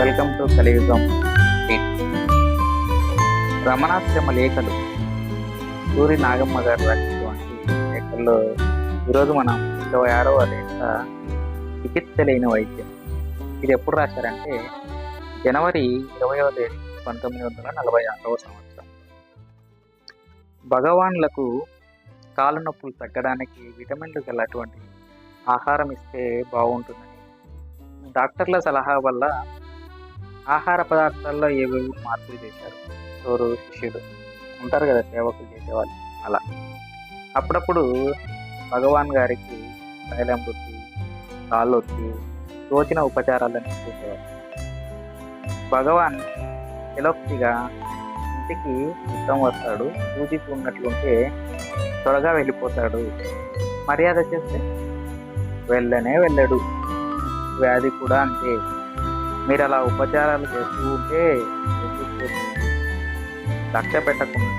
Welcome to కలియుగం. రమణాశ్రమ లేఖలు. సూరి నాగమ్మ గారు రాసినటువంటి లేఖల్లో ఈరోజు మనం ఇరవై ఆరవ లేఖ చికిత్స లేని వైద్యం. ఇది ఎప్పుడు రాశారంటే జనవరి ఇరవయవ తేదీ పంతొమ్మిది వందల నలభై ఆరవ సంవత్సరం. భగవాన్లకు కాళ్ళ నొప్పులు తగ్గడానికి విటమిన్లు గలటువంటి ఆహారం ఇస్తే బాగుంటుందని. డాక్టర్ల సలహా వల్ల ఆహార పదార్థాల్లో ఏవేవో మార్పులు చేశారు. ఎవరు శిష్యుడు ఉంటారు కదా సేవకులు చేసేవాళ్ళు. అలా. అప్పుడప్పుడు భగవాన్ గారికి తైలం రుచి కాళ్ళొచ్చి తోచిన ఉపచారాలను చేసేవారు. భగవాన్ ఎలోక్తిగా ఇంటికి యుద్ధం వస్తాడు. పూజిస్తూ ఉన్నట్లుంటే త్వరగా వెళ్ళిపోతాడు. మర్యాద చేస్తే వెళ్ళనే వెళ్ళడు. వ్యాధి కూడా అంతే. మీరు అలా ఉపచారాలు చేస్తూ ఉంటే ఎందుకు లక్ష్య పెట్టకుండా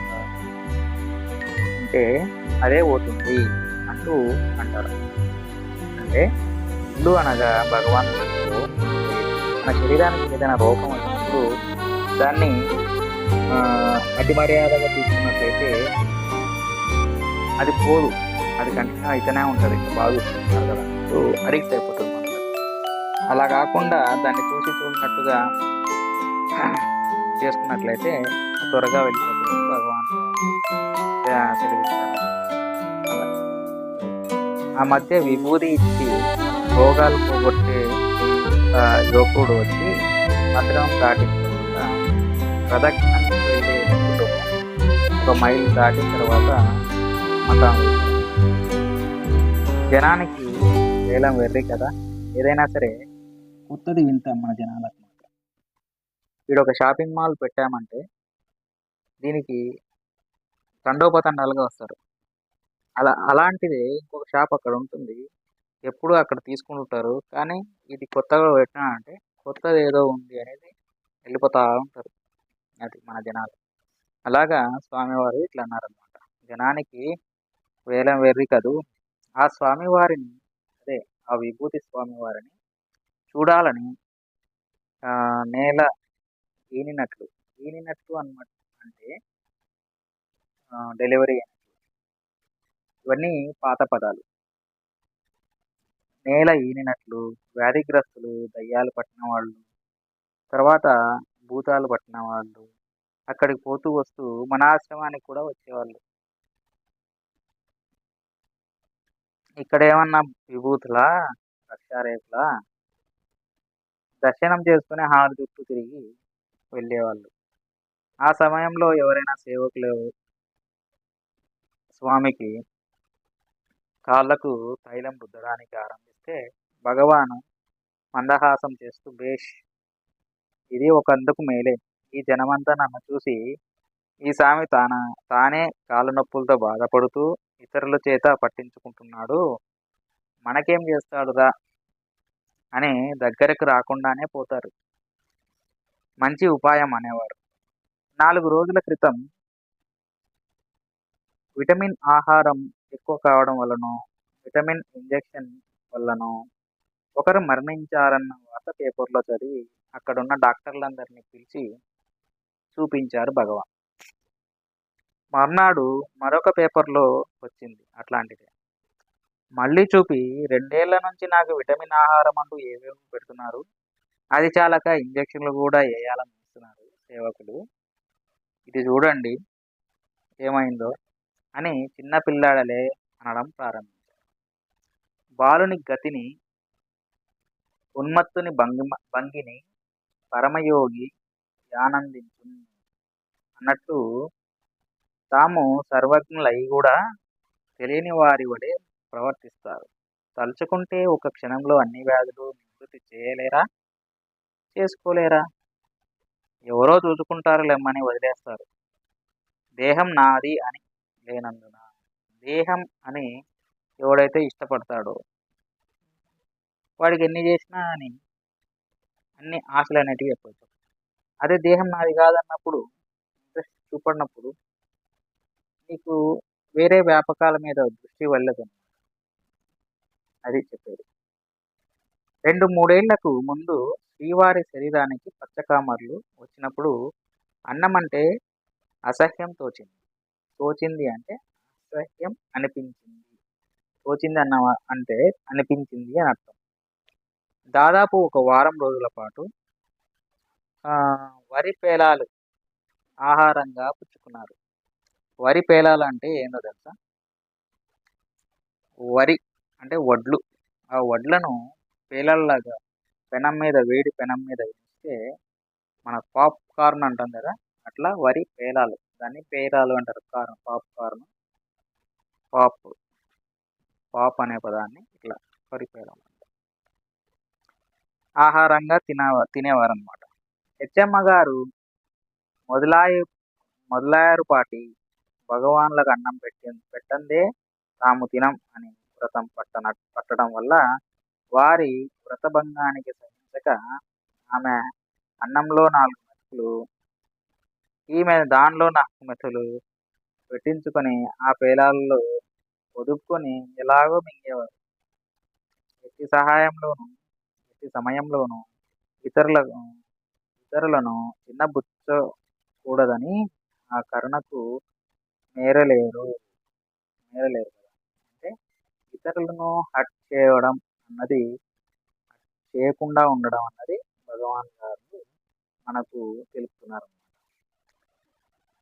ఉంటే అదే పోతుంది అంటూ అంటారు. అంటే ఇల్లు అనగా భగవాన్ మన శరీరానికి ఏదైనా రోగం వచ్చినప్పుడు దాన్ని అతి మర్యాదగా తీసుకున్నట్లయితే అది పోదు. అది కంటిన్యూ అయితేనే ఉంటుంది. బాగుంటుంది కదా. అడిక్ట్ అయిపోతుంది అలా కాకుండా దాన్ని చూసి చూసినట్టుగా చేసుకున్నట్లయితే త్వరగా వెళ్ళిపోతుంది భగవాన్. ఆ, ఆ మధ్య విభూతి ఇచ్చి భోగాలు పోగొట్టే యోకుడు వచ్చి మధురం దాటిన ప్రదక్షిణం వెళ్ళే ముందు ఒక మైల్ దాటిన తర్వాత మతం జనానికి వేలం వెర్రి కదా. ఏదైనా సరే కొత్తది వింటాం మన జనాలకు ఇక్కడ ఒక షాపింగ్ మాల్ పెట్టామంటే దీనికి తండోపతండాలుగా వస్తారు. అలా అలాంటిదే ఇంకొక షాప్ అక్కడ ఉంటుంది. ఎప్పుడు అక్కడ తీసుకుంటుంటారు. కానీ ఇది కొత్తగా పెట్టినా అంటే కొత్తది ఏదో ఉంది అనేది వెళ్ళిపోతూ ఉంటారు. అది మన జనాలు. అలాగా స్వామివారు ఇట్లా అన్నారనమాట జనానికి వేలం వెర్రి కదూ ఆ స్వామివారిని అదే ఆ విభూతి స్వామివారిని చూడాలని నేల ఈనినట్లు ఈనినట్లు అన్నమాట. అంటే డెలివరీ అయినట్లు. ఇవన్నీ పాత పదాలు. నేల ఈనినట్లు వ్యాధిగ్రస్తులు దయ్యాలు పట్టిన వాళ్ళు తర్వాత భూతాలు పట్టిన వాళ్ళు అక్కడికి పోతూ వస్తూ మన ఆశ్రమానికి కూడా వచ్చేవాళ్ళు. ఇక్కడ ఏమన్నా విభూతులా రక్షారేఖలా దర్శనం చేసుకుని హారు చుట్టూ తిరిగి వెళ్ళేవాళ్ళు. ఆ సమయంలో ఎవరైనా సేవకులు స్వామికి కాళ్ళకు తైలం రుద్దడానికి ఆరంభిస్తే భగవాను మందహాసం చేస్తూ బేష్ ఇది ఒకందుకు మేలే. ఈ జనమంతా నన్ను చూసి ఈ స్వామి తాన తానే కాళ్ళ నొప్పులతో బాధపడుతూ ఇతరుల చేత పట్టించుకుంటున్నాడు. మనకేం చేస్తాడురా? అని దగ్గరకు రాకుండానే పోతారు. మంచి ఉపాయం అనేవారు. నాలుగు రోజుల క్రితం విటమిన్ ఆహారం ఎక్కువ కావడం వలనో విటమిన్ ఇంజెక్షన్ వల్లనో ఒకరు మరణించారన్న వార్త పేపర్లో చదివి అక్కడున్న డాక్టర్లందరినీ పిలిచి చూపించారు భగవాన్. మర్నాడు మరొక పేపర్లో వచ్చింది అట్లాంటిదే. మళ్ళీ చూపి రెండేళ్ళ నుంచి నాకు విటమిన్ ఆహారం అంటూ ఏవేమి పెడుతున్నారు? అది చాలక ఇంజక్షన్లు కూడా వేయాలని చూస్తున్నారు సేవకులు. ఇది చూడండి ఏమైందో అని చిన్న పిల్లాడలే అనడం ప్రారంభించారు. బాలుని గతిని ఉన్మత్తుని భంగిమ భంగిని పరమయోగి ఆనందించు అన్నట్టు తాము సర్వజ్ఞులై కూడా తెలియని వారి వడే ప్రవర్తిస్తారు. తలుచుకుంటే ఒక క్షణంలో అన్ని వ్యాధులు నివృత్తి చేయలేరా? చేసుకోలేరా? ఎవరో చూసుకుంటారు లెమ్మని వదిలేస్తారు. దేహం నాది అని లేనందున. దేహం అని ఎవడైతే ఇష్టపడతాడో వాడికి ఎన్ని చేసినా అని అన్ని ఆశలు అనేటివి ఎక్కువ అదే దేహం నాది కాదన్నప్పుడు ఇంట్రెస్ట్ చూపడినప్పుడు నీకు వేరే వ్యాపకాల మీద దృష్టి వెళ్ళదు. అది చెప్పేది. రెండు మూడేళ్ళకు ముందు శ్రీవారి శరీరానికి పచ్చకామర్లు వచ్చినప్పుడు అన్నం అంటే అసహ్యం తోచింది. తోచింది అంటే అసహ్యం అనిపించింది. తోచింది అన్న అంటే అనిపించింది అని అర్థం. దాదాపు ఒక వారం రోజుల పాటు వరి పేలాలు ఆహారంగా పుచ్చుకున్నారు. వరి పేలాలు అంటే ఏందో తెలుసా? వరి. అంటే వడ్లు. ఆ వడ్లను పేలల్లాగా పెనం మీద వేడి పెనం మీద వేస్తే మన పాప్కార్న్ అంటాం కదా అట్లా వరి పేలాలు. దాన్ని పేలాలు అంటారు కార్న్ పాప్కార్న్ పాప్ పాప్ అనే పదాన్ని ఇట్లా వరి పేలం ఆహారంగా తిన తినేవారు అనమాట హెచ్ఎమ్మ గారు మొదలాయి మొదలాయరుపాటి భగవాన్లకు అన్నం పెట్టి పెట్టందే తాము తినం అని వ్రతం పట్టన పట్టడం వల్ల వారి వ్రతభంగానికి సహించక ఆమె అన్నంలో నాలుగు మెతుకులు ఈమె దానిలో నాలుగు మెతులు పెట్టించుకొని ఆ పేలాల్లో ఒదుక్కొని ఎలాగో మింగేవారు. ఎట్టి సహాయంలోను ఎట్టి సమయంలోను ఇతరులకు ఇతరులను చిన్నబుచ్చకూడదని ఆ కరుణకు మేరలేరు మేరలేరు. ఇతరులను హట్ చేయడం అన్నది చేయకుండా ఉండడం అన్నది భగవాన్ గారు మనకు తెలుపుతున్నారు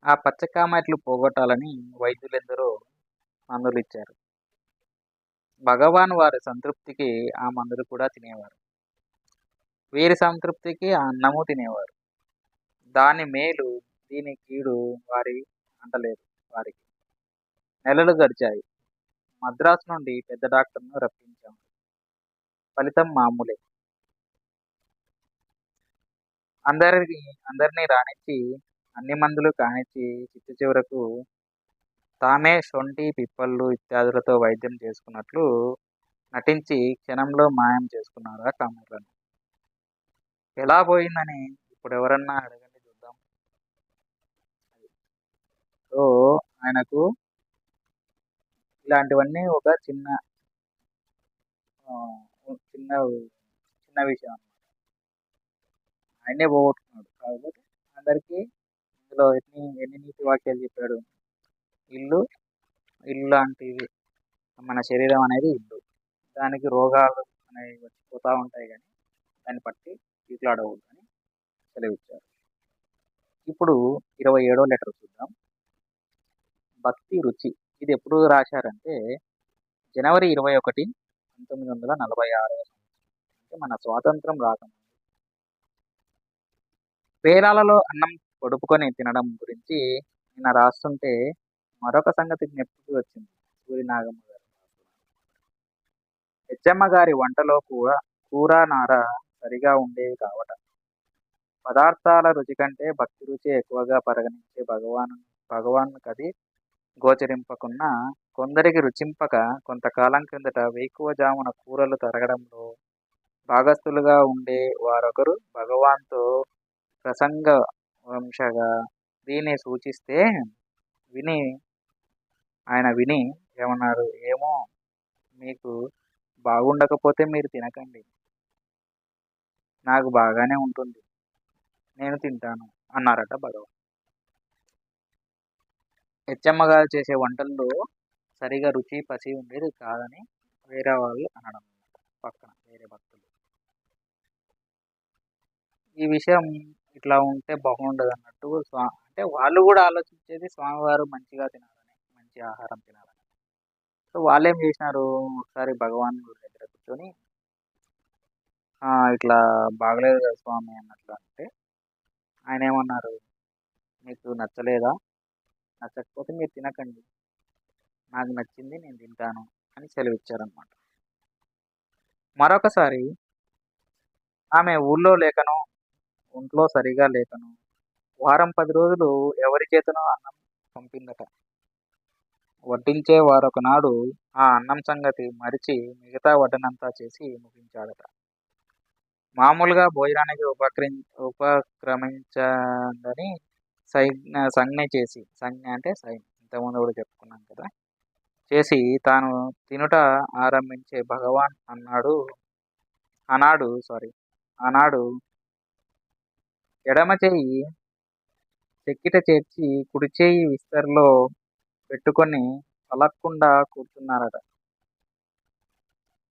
ఆ పచ్చకామెట్లు పోగొట్టాలని వైద్యులెందరో మందులు ఇచ్చారు భగవాన్ వారి సంతృప్తికి ఆ మందులు కూడా తినేవారు. వీరి సంతృప్తికి ఆ అన్నము తినేవారు. దాని మేలు దీని కీడు వారి అంటలేదు వారికి. నెలలు గడిచాయి. మద్రాసు నుండి పెద్ద డాక్టర్ను రప్పించాము ఫలితం మామూలే. అందరికి అందరినీ రానిచ్చి అన్ని మందులు కానిచ్చి చిత్త చివరకు తామే సొంటి పిప్పళ్ళు ఇత్యాదులతో వైద్యం చేసుకున్నట్లు నటించి క్షణంలో మాయం చేసుకున్నారు ఆ కామెర్లను ఎలా పోయిందని ఇప్పుడు ఎవరన్నా అడగండి చూద్దాం. సో ఆయనకు ఇలాంటివన్నీ ఒక చిన్న చిన్న చిన్న విషయం అనమాట ఆయనే పోగొట్టుకున్నాడు. కాబట్టి అందరికీ ఇందులో ఎన్ని ఎన్ని నీతి వాక్యాలు చెప్పాడు? ఇల్లు ఇల్లు లాంటివి మన శరీరం అనేది ఇల్లు. దానికి రోగాలు అనేవి వచ్చిపోతూ ఉంటాయి కానీ దాన్ని బట్టి చీకులాడకూడదు అని సెలవిచ్చారు. ఇప్పుడు ఇరవై ఏడో లెటర్ చూద్దాం. భక్తి రుచి. ఇది ఎప్పుడు రాశారంటే జనవరి ఇరవై ఒకటి పంతొమ్మిది వందల నలభై ఆరవ అంటే మన స్వాతంత్రం రాకముందు. పేరాలలో అన్నం పొడుపుకొని తినడం గురించి నిన్న రాస్తుంటే మరొక సంగతి జ్ఞప్తికి వచ్చింది. సూరి నాగమ్మ గారు. హెచ్చమ్మ గారి వంటలో కూడా కూర నార సరిగా ఉండేవి కావట. పదార్థాల రుచి కంటే భక్తి రుచి ఎక్కువగా పరిగణించే భగవాను భగవాన్ కది గోచరింపకున్న కొందరికి రుచింపక కొంతకాలం క్రిందట వేకువజామున కూరలు తరగడంలో భాగస్థులుగా ఉండే వారొకరు భగవాన్తో ప్రసంగ వంశగా దీన్ని సూచిస్తే విని ఆయన విని ఏమన్నారు? ఏమో మీకు బాగుండకపోతే మీరు తినకండి. నాకు బాగానే ఉంటుంది. నేను తింటాను అన్నారట భగవాన్. హెచ్చమ్మ గారు చేసే వంటల్లో సరిగా రుచి పసి ఉండేది కాదని వేరే వాళ్ళు అనడం. అన్నమాట పక్కన వేరే భక్తులు. ఈ విషయం ఇట్లా ఉంటే బాగుండదు అన్నట్టు స్వా అంటే వాళ్ళు కూడా ఆలోచించేది స్వామివారు మంచిగా తినాలని మంచి ఆహారం తినాలని. సో వాళ్ళు ఏం చేసినారు? ఒకసారి భగవాన్ గుడి దగ్గర కూర్చొని ఇట్లా బాగలేదు కదా స్వామి అన్నట్లు అంటే ఆయన ఏమన్నారు? మీకు నచ్చలేదా? నచ్చకపోతే మీరు తినకండి. నాకు నచ్చింది నేను తింటాను అని సెలవిచ్చారనమాట మరొకసారి ఆమె ఊళ్ళో లేకను ఒంట్లో సరిగా లేకను వారం పది రోజులు ఎవరి చేతనో అన్నం పంపిందట. వడ్డించే వారొకనాడు ఆ అన్నం సంగతి మరిచి మిగతా వడ్డనంతా చేసి ముగించాడట. మామూలుగా భోజనానికి ఉపక్రి ఉపక్రమించదని సైజ్ఞ సంజ్ఞ చేసి సంజ్ఞ అంటే సైన్. ఇంతకుముందు కూడా చెప్పుకున్నాం కదా. చేసి తాను తినుట ఆరంభించే భగవాన్ అన్నాడు. అనాడు సారీ ఆనాడు ఎడమ చేయి చెక్కిట చేర్చి కుడి చేయి విస్తరిలో పెట్టుకొని పలక్కుండా కూర్చున్నారట.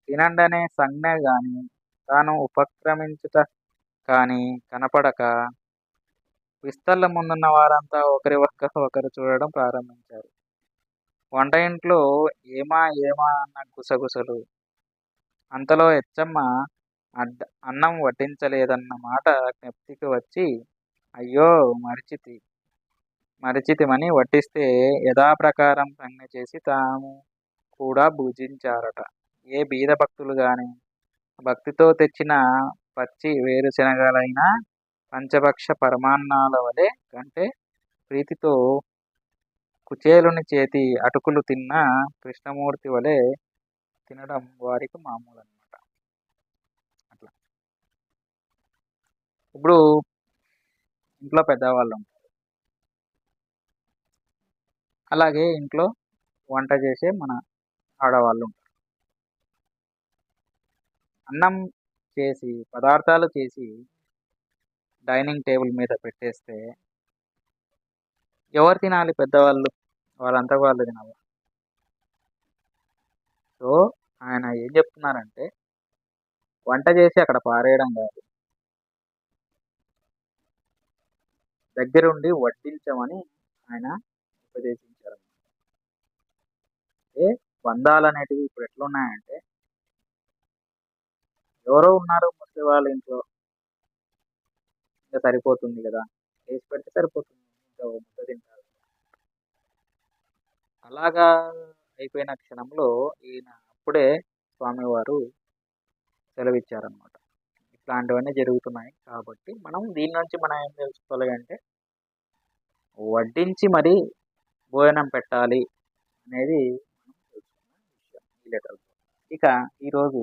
తినండనే సంజ్ఞ గాని తాను ఉపక్రమించుట కానీ కనపడక విస్తళ్ళ ముందున్న వారంతా ఒకరి ఒక్క ఒకరు చూడడం ప్రారంభించారు. వంట ఇంట్లో ఏమా ఏమా అన్న గుసగుసలు. అంతలో ఎచ్చమ్మ అడ్డ అన్నం వడ్డించలేదన్న మాట జ్ఞప్తికి వచ్చి అయ్యో మరిచితి మరిచితిమని వడ్డిస్తే యథాప్రకారం సంజ్ఞ చేసి తాము కూడా భుజించారట. ఏ బీద భక్తులు కానీ భక్తితో తెచ్చిన పచ్చి వేరుశనగలైనా పంచభక్ష పరమాన్నాల వలె కంటే ప్రీతితో కుచేలుని చేతి అటుకులు తిన్న కృష్ణమూర్తి వలె తినడం వారికి మామూలు అనమాట అట్లా. ఇప్పుడు ఇంట్లో పెద్దవాళ్ళు. ఉంటారు అలాగే ఇంట్లో వంట చేసే మన ఆడవాళ్ళు. ఉంటారు అన్నం చేసి పదార్థాలు చేసి డైనింగ్ టేబుల్ మీద పెట్టేస్తే ఎవరు తినాలి పెద్దవాళ్ళు? వాళ్ళంతా వాళ్ళు తినాలి. సో ఆయన ఏం చెప్తున్నారంటే వంట చేసి అక్కడ పారేయడం కాదు. దగ్గరుండి వడ్డించమని ఆయన ఉపదేశించారు ఏ బంధాలు అనేటివి ఇప్పుడు ఎట్లున్నాయంటే ఎవరో ఉన్నారు ముసలి వాళ్ళ ఇంట్లో. ఇంకా సరిపోతుంది కదా? వేసి పెడితే సరిపోతుంది. ఇంకా ముద్ద తింటారు. అలాగా అయిపోయిన క్షణంలో ఈయన అప్పుడే స్వామివారు సెలవిచ్చారనమాట ఇట్లాంటివన్నీ జరుగుతున్నాయి కాబట్టి మనం దీని నుంచి మనం ఏం తెలుసుకోవాలి అంటే వడ్డించి మరి భోజనం పెట్టాలి అనేది మనం ఈ లెటర్ ఇక ఈరోజు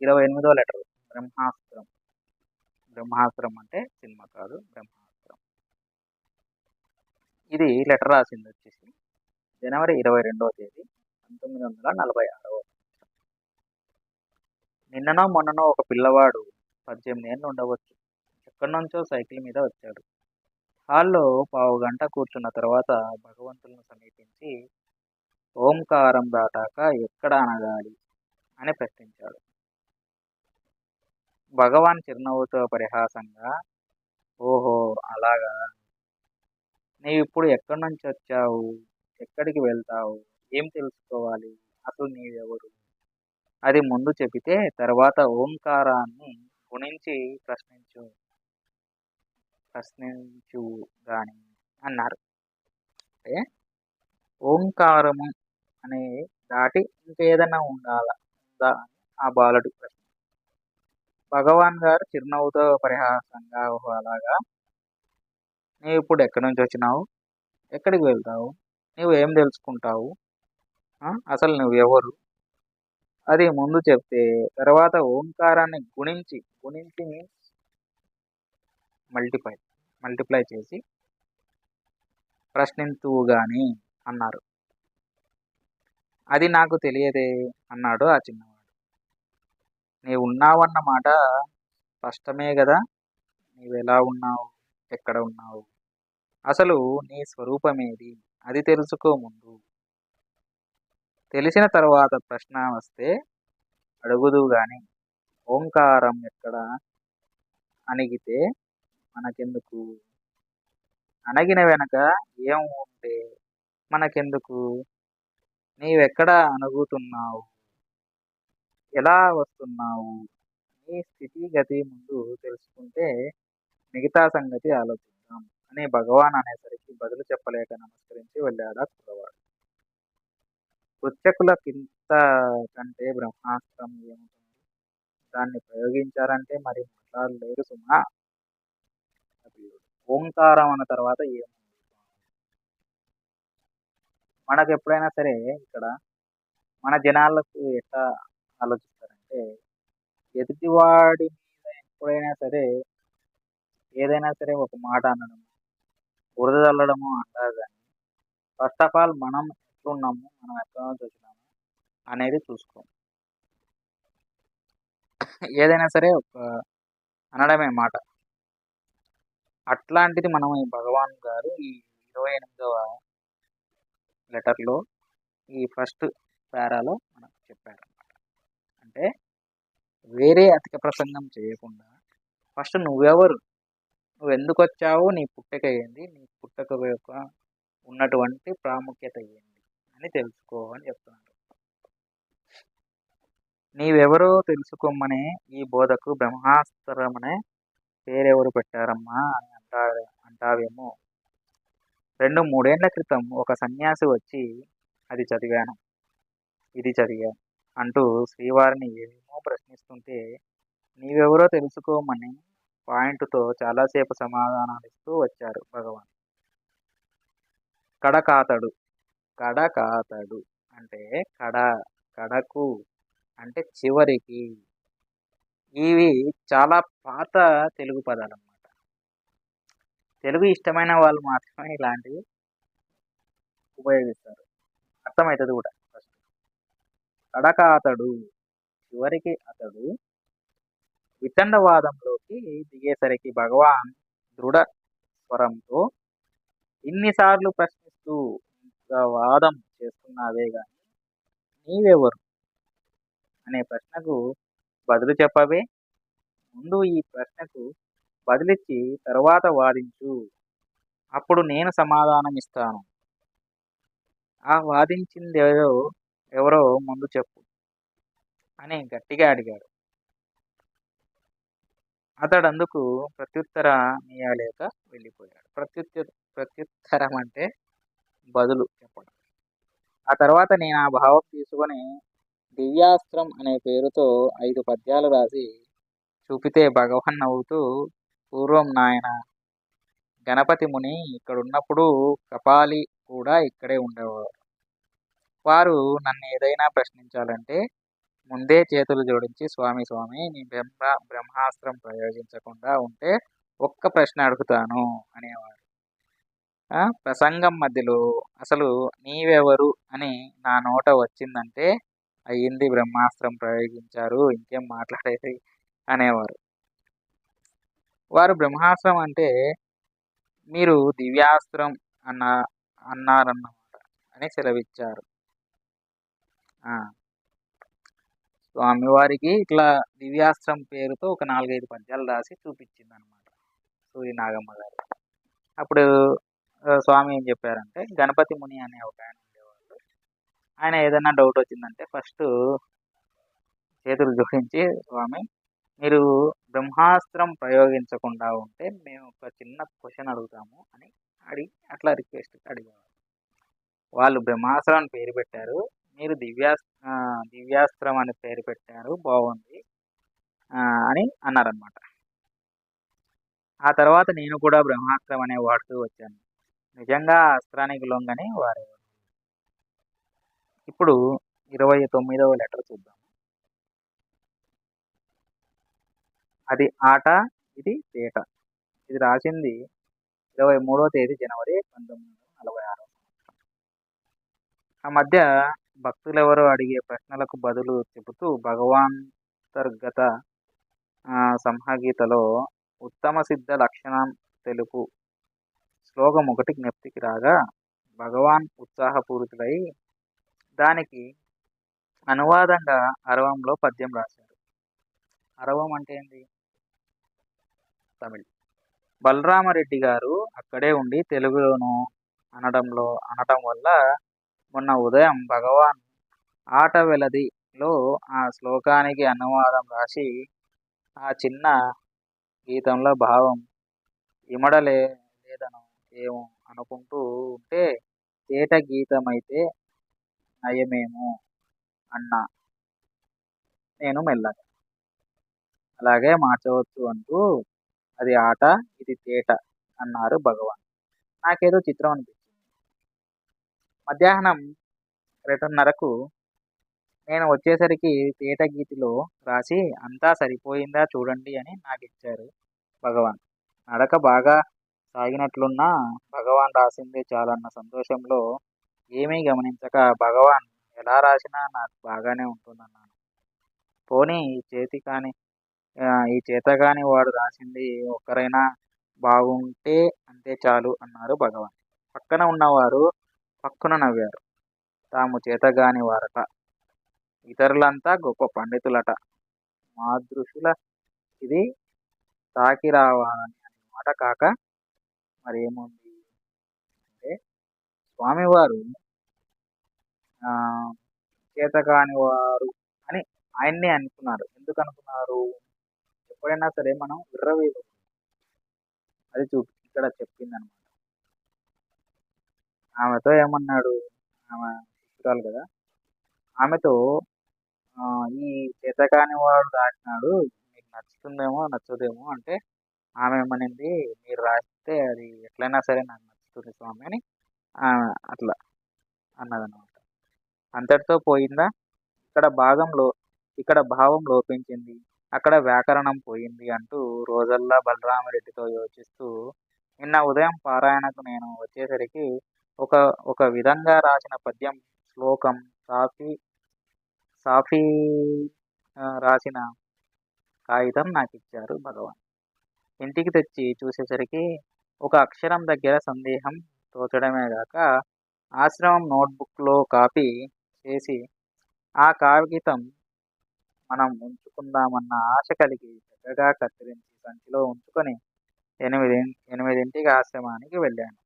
ఇరవై ఎనిమిదో లెటర్ బ్రహ్మాస్త్రం. బ్రహ్మాస్త్రం అంటే సినిమా కాదు బ్రహ్మాస్త్రం. ఇది లెటర్ రాసింది వచ్చేసి జనవరి ఇరవై రెండవ తేదీ పంతొమ్మిది వందల నలభై ఆరవ. నిన్ననో మొన్ననో ఒక పిల్లవాడు పద్దెనిమిది ఏళ్ళు ఉండవచ్చు. ఎక్కడి నుంచో సైకిల్ మీద వచ్చాడు. హాల్లో పావు గంట కూర్చున్న తర్వాత భగవంతులను సమీపించి ఓంకారం దాటాక ఎక్కడ అనగాలి అని ప్రశ్నించాడు. భగవాన్ చిరునవ్వుతో పరిహాసంగా ఓహో అలాగా? నీవు ఇప్పుడు ఎక్కడి నుంచి వచ్చావు? ఎక్కడికి వెళ్తావు? ఏం తెలుసుకోవాలి? అసలు నీవెవరు? అది ముందు చెబితే తర్వాత ఓంకారాన్ని గుణించి ప్రశ్నించు. ప్రశ్నించు గాని అన్నారు. అంటే ఓంకారము అనే దాటి ఇంకేదైనా ఉండాలా? ఉందా అని ఆ బాలుడు ప్రశ్న. భగవాన్ గారు చిరునవ్వుతో పరిహాసంగా ఓహో అలాగా? నీవు ఇప్పుడు ఎక్కడి నుంచి వచ్చినావు? ఎక్కడికి వెళ్తావు? నువ్వు ఏం తెలుసుకుంటావు? అసలు నువ్వు ఎవరు? అది ముందు చెప్తే తర్వాత ఓంకారాన్ని గుణించి గుణించి మీన్స్ మల్టిప్లై మల్టిప్లై చేసి ప్రశ్నింతువు కానీ అన్నారు. అది నాకు తెలియదే అన్నాడు ఆ చిన్నవాడు. నీవు ఉన్నావన్న మాట స్పష్టమే కదా నీవు ఎలా ఉన్నావు? ఎక్కడ ఉన్నావు? అసలు నీ స్వరూపమేది? అది తెలుసుకో ముందు. తెలిసిన తర్వాత ప్రశ్న వస్తే అడుగుదు గాని ఓంకారం ఎక్కడ? అణిగితే మనకెందుకు? అణగిన వెనక ఏం ఉంటే మనకెందుకు? నీవెక్కడ అణుగుతున్నావు? ఎలా వస్తున్నావు? నీ స్థితి గతి ముందు తెలుసుకుంటే మిగతా సంగతి ఆలోచిద్దాం అని భగవాన్ అనేసరికి బదులు చెప్పలేక నమస్కరించి వెళ్ళాడు ఆ కుర్రవాడు కింత కంటే బ్రహ్మాస్త్రం ఏముంటుంది? దాన్ని ప్రయోగించారంటే మరి మాట్లాడలేరు సుమా. ఓంకారం అన్న తర్వాత ఏముంది? మనకు ఎప్పుడైనా సరే ఇక్కడ మన జనాలకు ఎట్లా ఆలోచిస్తారంటే ఎదుటివాడి మీద ఎప్పుడైనా సరే ఏదైనా సరే ఒక మాట అనడం బురద చల్లడము అంటారు కానీ ఫస్ట్ ఆఫ్ ఆల్ మనం ఎట్లున్నాము మనం ఎక్కడ నుంచి వచ్చినాము అనేది చూసుకోం. ఏదైనా సరే ఒక అనడమే మాట. అట్లాంటిది మనం ఈ భగవాన్ గారు ఈ ఇరవై ఎనిమిదవ లెటర్లో ఈ ఫస్ట్ పారాలో మనకు చెప్పారు. అంటే వేరే అతిక ప్రసంగం చేయకుండా ఫస్ట్ నువ్వెవరు? నువ్వు ఎందుకు వచ్చావు నీ పుట్టక ఏంది నీ పుట్టక యొక్క ఉన్నటువంటి ప్రాముఖ్యత ఏంది? అని తెలుసుకో అని చెప్తున్నారు. నీవెవరో తెలుసుకోమనే ఈ బోధకు బ్రహ్మాస్త్రమనే పేరెవరు పెట్టారమ్మా అని అంటా అంటావేమో? రెండు మూడేళ్ళ క్రితం ఒక సన్యాసి వచ్చి అది చదివాను. ఇది చదివాను. అంటూ శ్రీవారిని ఏమేమో ప్రశ్నిస్తుంటే నీవెవరో తెలుసుకోమని పాయింట్తో చాలాసేపు సమాధానాలు ఇస్తూ వచ్చారు భగవాన్. కడకాతడు కడకాతడు అంటే కడ కడకు అంటే చివరికి. ఇవి చాలా పాత తెలుగు పదాలు అన్నమాట తెలుగు ఇష్టమైన వాళ్ళు మాత్రమే ఇలాంటివి ఉపయోగిస్తారు. అర్థమవుతుంది కూడా. ఫస్ట్ కడక అతడు చివరికి అతడు వితండవాదంలోకి దిగేసరికి భగవాన్ దృఢ స్వరంతో ఇన్నిసార్లు ప్రశ్నిస్తూ వాదం చేస్తున్నావే గాని నీవెవరు? అనే ప్రశ్నకు బదులు చెప్పవే. ముందు ఈ ప్రశ్నకు బదిలిచ్చి తరువాత వాదించు. అప్పుడు నేను సమాధానం ఇస్తాను ఆ వాదించిందేదో ఎవరో ముందు చెప్పు అని గట్టిగా అడిగాడు. అతడందుకు ప్రత్యుత్తరమియ్యలేక వెళ్ళిపోయాడు. ప్రత్యుత్త ప్రత్యుత్తరం అంటే బదులు చెప్పడం. ఆ తర్వాత నేను ఆ భావం తీసుకొని దివ్యాస్త్రం అనే పేరుతో ఐదు పద్యాలు రాసి చూపితే భగవాన్ నవ్వుతూ పూర్వం నాయన గణపతి ముని ఇక్కడున్నప్పుడు కపాలి కూడా ఇక్కడే ఉండేవారు. వారు నన్ను ఏదైనా ప్రశ్నించాలంటే ముందే చేతులు జోడించి స్వామి స్వామి నీ బ్రహ్మ బ్రహ్మాస్త్రం ప్రయోగించకుండా ఉంటే ఒక్క ప్రశ్న అడుగుతాను అనేవారు. ప్రసంగం మధ్యలో అసలు నీవెవరు? అని నా నోట వచ్చిందంటే అయ్యింది బ్రహ్మాస్త్రం ప్రయోగించారు ఇంకేం మాట్లాడేది? అనేవారు. వారు బ్రహ్మాస్త్రం అంటే మీరు దివ్యాస్త్రం అన్న అన్నారన్నమాట అని సెలవిచ్చారు. స్వామివారికి ఇట్లా దివ్యాస్త్రం పేరుతో ఒక నాలుగైదు పద్యాలు రాసి చూపించింది అనమాట సూర్య నాగమ్మ గారు. అప్పుడు స్వామి ఏం చెప్పారంటే గణపతి ముని అనే ఒక ఆయన ఉండేవాళ్ళు. ఆయన ఏదైనా డౌట్ వచ్చిందంటే ఫస్ట్ చేతులు జోడించి స్వామి మీరు బ్రహ్మాస్త్రం ప్రయోగించకుండా ఉంటే మేము ఒక చిన్న క్వశ్చన్ అడుగుతాము అని అడిగి అట్లా రిక్వెస్ట్ అడిగేవాళ్ళు. వాళ్ళు బ్రహ్మాస్త్రం అని పేరు పెట్టారు. మీరు దివ్యాస్ దివ్యాస్త్రం అని పేరు పెట్టారు బాగుంది. అని అన్నారనమాట ఆ తర్వాత నేను కూడా బ్రహ్మాస్త్రం అనే వాడుతూ వచ్చాను. నిజంగా అస్త్రానికి లొంగని వారే ఇప్పుడు ఇరవై తొమ్మిదవ లెటర్ చూద్దాం. అది ఆట ఇది తేట ఇది రాసింది ఇరవై మూడవ తేదీ జనవరి పంతొమ్మిది వందల నలభై ఆరు ఆ మధ్య భక్తులెవరో అడిగే ప్రశ్నలకు బదులు చెబుతూ భగవాంతర్గత సంహగీతలో ఉత్తమ సిద్ధ లక్షణం తెలుపు శ్లోకం ఒకటి జ్ఞప్తికి రాగా భగవాన్ ఉత్సాహపూరితుడై దానికి అనువాదంగా అరవంలో పద్యం రాశారు. అరవం అంటే ఏంది? తమిళ్. బలరామరెడ్డి గారు అక్కడే ఉండి తెలుగులోను అనడంలో అనడం వల్ల మొన్న ఉదయం భగవాన్ ఆట వెలదిలో ఆ శ్లోకానికి అనువాదం రాసి ఆ చిన్న గీతంలో భావం ఇమడలే లేదను ఏమో అనుకుంటూ ఉంటే తేట గీతమైతే నయమేమో అన్నా. నేను మెల్లగా. అలాగే మార్చవచ్చు అంటూ అది ఆట ఇది తేట అన్నారు భగవాన్. నాకేదో చిత్రం అనిపించింది మధ్యాహ్నం రెండున్నరకు నేను వచ్చేసరికి తేట గీతిలో రాసి అంతా సరిపోయిందా చూడండి అని నాకు ఇచ్చారు భగవాన్. నడక బాగా సాగినట్లున్నా భగవాన్ రాసిందే చాలన్న సంతోషంలో ఏమీ గమనించక భగవాన్ ఎలా రాసినా నాకు బాగానే ఉంటుందన్నాను. పోనీ ఈ చేతి కానీ ఈ చేత కానీ వాడు రాసింది ఒక్కరైనా బాగుంటే అంతే చాలు అన్నారు భగవాన్. పక్కన ఉన్నవారు పక్కన నవ్వారు. తాము చేతగాని వారట. ఇతరులంతా గొప్ప పండితులట. మాదృశుల ఇది తాకి రావాలని అనే మాట కాక మరి ఏముంది అంటే స్వామివారు ఆ, చేతకాని వారు అని ఆయన్నే అనుకున్నారు. ఎందుకు అనుకున్నారు? ఎప్పుడైనా సరే మనం విర్రవీగు అది చూపి ఇక్కడ చెప్పింది అనమాట ఆమెతో ఏమన్నాడు? ఆమె శిష్యురాలు కదా. ఆమెతో ఈ చేతకాని వాడు రాసినాడు మీకు నచ్చుతుందేమో నచ్చదేమో అంటే ఆమె ఏమనింది మీరు రాస్తే అది ఎట్లయినా సరే నాకు నచ్చుతుంది స్వామి అని ఆమె అట్లా అన్నదన్నమాట. అంతటితో పోయిందా? ఇక్కడ భాగంలో ఇక్కడ భావం లోపించింది. అక్కడ వ్యాకరణం పోయింది అంటూ రోజల్లా బలరామరెడ్డితో యోచిస్తూ నిన్న ఉదయం పారాయణకు నేను వచ్చేసరికి ఒక ఒక విధంగా రాసిన పద్యం శ్లోకం సాఫీ సాఫీ రాసిన కాగితం నాకు ఇచ్చారు భగవాన్. ఇంటికి తెచ్చి చూసేసరికి ఒక అక్షరం దగ్గర సందేహం తోచడమే గాక ఆశ్రమం నోట్బుక్లో కాపీ చేసి ఆ కాగితం మనం ఉంచుకుందామన్న ఆశ కలిగి చక్కగా కత్తిరించి సంచిలో ఉంచుకొని ఎనిమిది ఎనిమిదింటికి ఆశ్రమానికి వెళ్ళాను.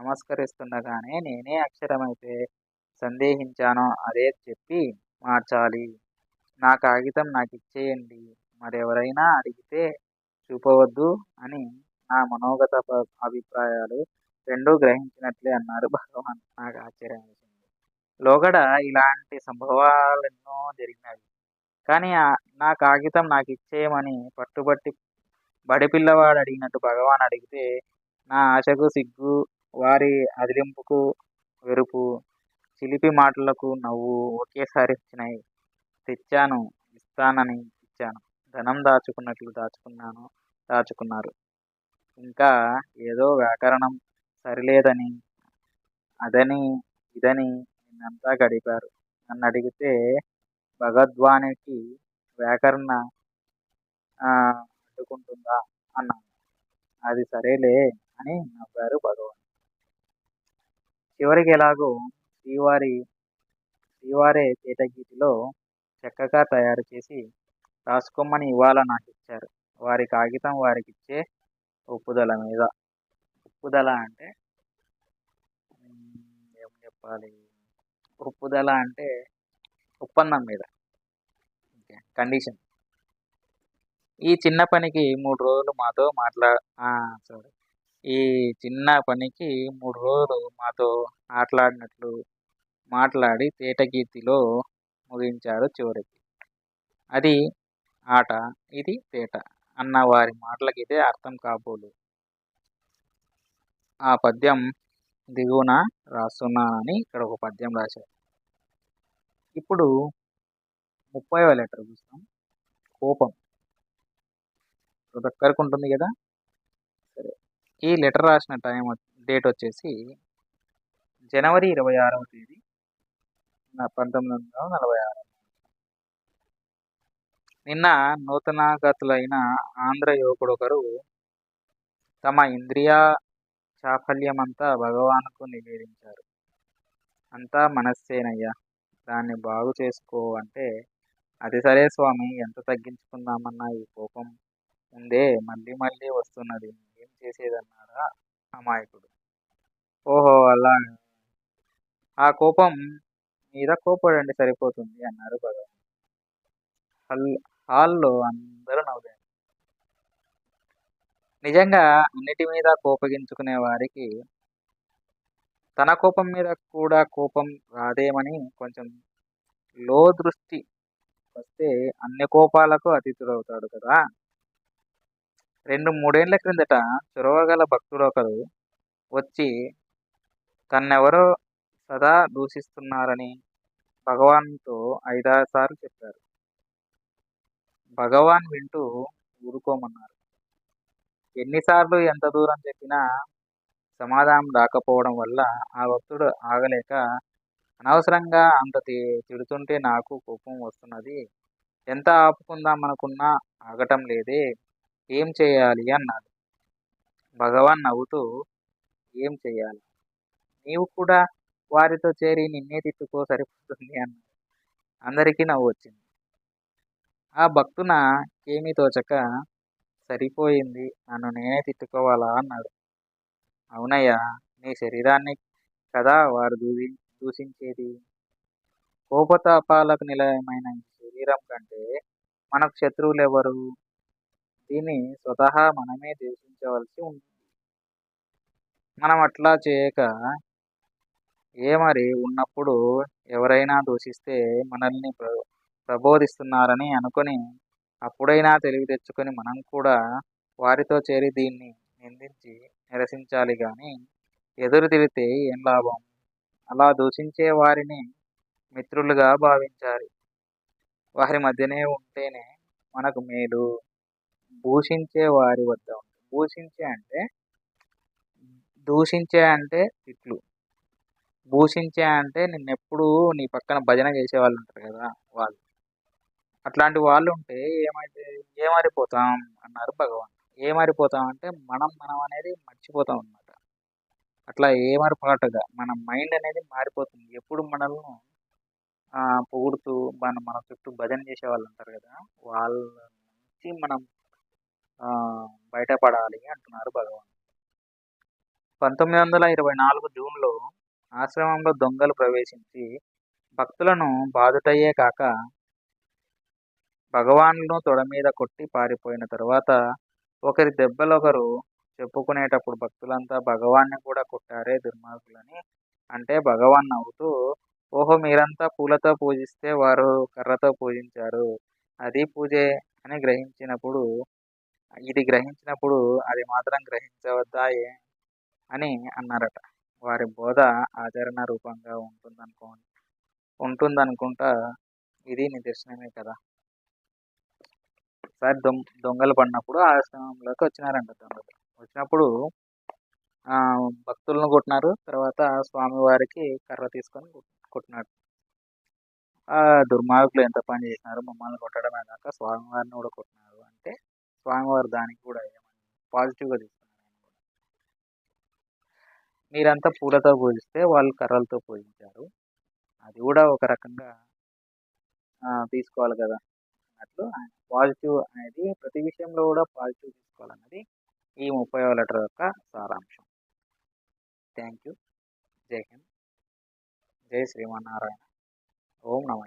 నమస్కరిస్తుండగానే నేనే అక్షరమైతే సందేహించానో అదే చెప్పి మార్చాలి. నా కాగితం నాకు ఇచ్చేయండి మరెవరైనా అడిగితే చూపవద్దు అని నా మనోగత అభిప్రాయాలు రెండూ గ్రహించినట్లే అన్నారు భగవాన్. నాకు ఆశ్చర్యం వేసింది లోగడ ఇలాంటి సంభవాలు ఎన్నో జరిగినవి. కానీ నా కాగితం నాకు ఇచ్చేయమని పట్టుబట్టి బడి పిల్లవాడు అడిగినట్టు భగవాన్ అడిగితే నా ఆశకు సిగ్గు వారి అదిలింపుకు వెరుపు చిలిపి మాటలకు నవ్వు ఒకేసారి వచ్చినాయి. తెచ్చాను ఇస్తానని ఇచ్చాను. ధనం దాచుకున్నట్లు దాచుకున్నాను దాచుకున్నారు. ఇంకా ఏదో వ్యాకరణం సరిలేదని అదని ఇదని నిన్నంతా గడిపారు. నన్ను అడిగితే భగద్వానికి వ్యాకరణ అడ్డుకుంటుందా? అన్నాను. అది సరేలే అని నవ్వారు భగవాన్. చివరికి ఎలాగో శ్రీవారి శ్రీవారే చేతగీతిలో చక్కగా తయారు చేసి రాసుకోమని ఇవాళ నాకు ఇచ్చారు. వారి కాగితం వారికి ఇచ్చే ఒప్పుదల మీద. ఒప్పుదల అంటే ఏం చెప్పాలి? ఒప్పుదల అంటే ఒప్పందం మీద. కండిషన్. ఈ చిన్న పనికి మూడు రోజులు మాతో మాట్లా సారీ. ఈ చిన్న పనికి మూడు రోజులు మాతో ఆటలాడినట్లు మాట్లాడి తేటగీతిలో ముగించారు చివరికి. అది ఆట ఇది తేట అన్న వారి మాటలకి ఇదే అర్థం కాబోలు. ఆ పద్యం దిగువన రాస్తున్నానని ఇక్కడ ఒక పద్యం రాశారు. ఇప్పుడు ముప్పైవ లెటర్ చూస్తాం. కోపం. ప్రతి ఒక్కరికి ఉంటుంది కదా? ఈ లెటర్ రాసిన టైం డేట్ వచ్చేసి జనవరి ఇరవై ఆరవ తేదీ నా- పంతొమ్మిది వందల నలభై ఆరు. నిన్న నూతనాగతులైన ఆంధ్ర యువకుడు ఒకరు తమ ఇంద్రియ చాఫల్యమంతా భగవానుకు నివేదించారు. అంతా మనస్సేనయ్యా దాన్ని బాగు చేసుకో అంటే అది సరే స్వామి ఎంత తగ్గించుకుందామన్నా ఈ కోపం ఉందే మళ్ళీ మళ్ళీ వస్తున్నది. చేసేదన్నాడా అమాయకుడు. ఓహో అలా. ఆ కోపం మీద కోపడండి సరిపోతుంది అన్నారు భగవాన్. హల్ హాల్లో అందరూ నవ్వారు. నిజంగా అన్నిటి మీద కోపగించుకునే వారికి తన కోపం మీద కూడా కోపం రాదేమని కొంచెం లో దృష్టి వస్తే అన్ని కోపాలకు అతీతుడవుతాడు కదా. రెండు మూడేళ్ళ క్రిందట చొరవగల భక్తుడు ఒకరు వచ్చి తన్నెవరో సదా దూషిస్తున్నారని భగవాన్తో ఐదారు సార్లు చెప్పారు. భగవాన్ వింటూ ఊరుకోమన్నారు. ఎన్నిసార్లు ఎంత దూరం చెప్పినా సమాధానం రాకపోవడం వల్ల ఆ భక్తుడు ఆగలేక అనవసరంగా అంత తిడుతుంటే నాకు కోపం వస్తున్నది. ఎంత ఆపుకుందాం అనుకున్నా ఆగటం లేదే. ఏం చేయాలి అన్నాడు. భగవాన్ నవ్వుతూ ఏం చేయాలి? నీవు కూడా వారితో చేరి నిన్నే తిట్టుకో సరిపోతుంది అన్నాడు. అందరికీ నవ్వు వచ్చింది. ఆ భక్తున ఏమీ తోచక సరిపోయింది నన్ను నేనే తిట్టుకోవాలా అన్నాడు. అవునయ్యా నీ శరీరాన్ని కదా వారు దూషి దూషించేది? కోపతాపాలకు నిలయమైన ఈ శరీరం కంటే మనకు శత్రువులు ఎవరు దీన్ని స్వతహా మనమే దూషించవలసి ఉంటుంది. మనం అట్లా చేయక ఏ మరి ఉన్నప్పుడు ఎవరైనా దూషిస్తే మనల్ని ప్ర ప్రబోధిస్తున్నారని అనుకొని అప్పుడైనా తెలివి తెచ్చుకొని మనం కూడా వారితో చేరి దీన్ని నిందించి నిరసించాలి కానీ ఎదురు తిరిగితే ఏం లాభం? అలా దూషించే వారిని మిత్రులుగా భావించాలి. వారి మధ్యనే ఉంటేనే మనకు మేలు. భూషించే వారి వద్ద ఉంటుంది. భూషించే అంటే దూషించే అంటే తిట్లు. భూషించే అంటే నిన్నెప్పుడు నీ పక్కన భజన చేసే వాళ్ళు ఉంటారు కదా వాళ్ళు. అట్లాంటి వాళ్ళు ఉంటే ఏమైతే ఏమారిపోతాం అన్నారు భగవాన్. ఏమారిపోతాం అంటే మనం మనం అనేది మర్చిపోతాం అన్నమాట. అట్లా ఏమరపాటుగా మన మైండ్ అనేది మారిపోతుంది. ఎప్పుడు మనల్ని పొగుడుతూ మన మన చుట్టూ భజన చేసే వాళ్ళు ఉంటారు కదా వాళ్ళ నుంచి మనం బయటపడాలి అంటున్నారు భగవాన్. పంతొమ్మిది వందల ఇరవై నాలుగు జూన్లో ఆశ్రమంలో దొంగలు ప్రవేశించి భక్తులను బాధితయ్యే కాక భగవాన్ను తొడ మీద కొట్టి పారిపోయిన తరువాత ఒకరి దెబ్బలొకరు చెప్పుకునేటప్పుడు భక్తులంతా భగవాన్ని కూడా కొట్టారే దుర్మార్గులని అంటే భగవాన్ నవ్వుతూ ఓహో మీరంతా పూలతో పూజిస్తే వారు కర్రతో పూజించారు. అది పూజే అని గ్రహించినప్పుడు ఇది గ్రహించినప్పుడు అది మాత్రం గ్రహించవద్దాయే అని అన్నారట. వారి బోధ ఆచరణ రూపంగా ఉంటుందనుకో ఉంటుందనుకుంటా ఇది నిదర్శనమే కదా. ఒకసారి దొంగ దొంగలు పడినప్పుడు ఆశ్రమంలోకి వచ్చినారంట దొంగలు. వచ్చినప్పుడు భక్తులను కొట్టినారు. తర్వాత స్వామివారికి కర్ర తీసుకొని కొట్టినారు. ఆ దుర్మార్గులు ఎంత పని చేసినారు మమ్మల్ని కొట్టడమే కాక స్వామివారిని కూడా కొట్టినారు. స్వామివారు దానికి కూడా ఏమని పాజిటివ్గా తీసుకున్నారు? మీరంతా పూలతో పూజిస్తే వాళ్ళు కర్రలతో పూజించారు. అది కూడా ఒక రకంగా తీసుకోవాలి కదా అన్నట్లు పాజిటివ్ అనేది ప్రతి విషయంలో కూడా పాజిటివ్ తీసుకోవాలన్నది ఈ ముప్పై లెటర్ యొక్క సారాంశం. థ్యాంక్ యూ జై హింద్. జై శ్రీమన్నారాయణ. ఓం నమ